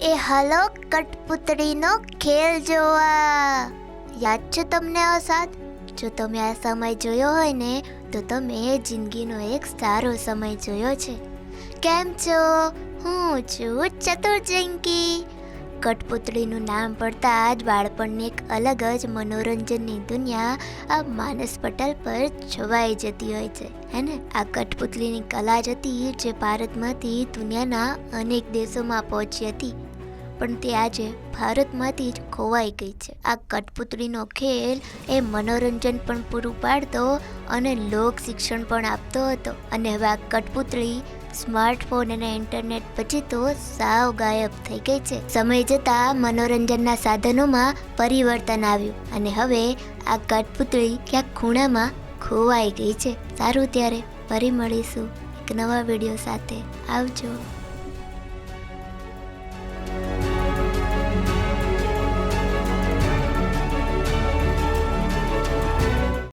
એ હાલો કઠપુતળીનો ખેલ જોવા. યાદ છે તમને આ સાથ જો તમે આ સમય જોયો હોય ને, તો તમે જિંદગીનો એક સારો સમય જોયો છે. કેમ છો? હું છું ચતુર કટપુતળીનું નામ પડતા જ બાળપણની એક અલગ જ મનોરંજનની દુનિયા આ માનસ પટલ પર છવાઈ જતી હોય છે. હે ને? આ કઠપુતળીની કલા જ હતી જે ભારતમાંથી દુનિયાના અનેક દેશોમાં પહોંચી હતી. પણ તે આજે ભારતમાંથી જ ખોવાઈ ગઈ છે. આ કઠપુતળીનો ખેલ એ મનોરંજન પણ પૂરું પાડતો અને લોક શિક્ષણ પણ આપતો હતો. અને હવે આ કઠપુતળી સ્માર્ટફોન અને ઇન્ટરનેટ પછી તો સાવ ગાયબ થઈ ગઈ છે. સમય જતાં મનોરંજનના સાધનોમાં પરિવર્તન આવ્યું અને હવે આ કઠપુતળી ક્યાંક ખૂણામાં ખોવાઈ ગઈ છે. સારું, ત્યારે ફરી મળીશું એક નવા વીડિયો સાથે. આવજો.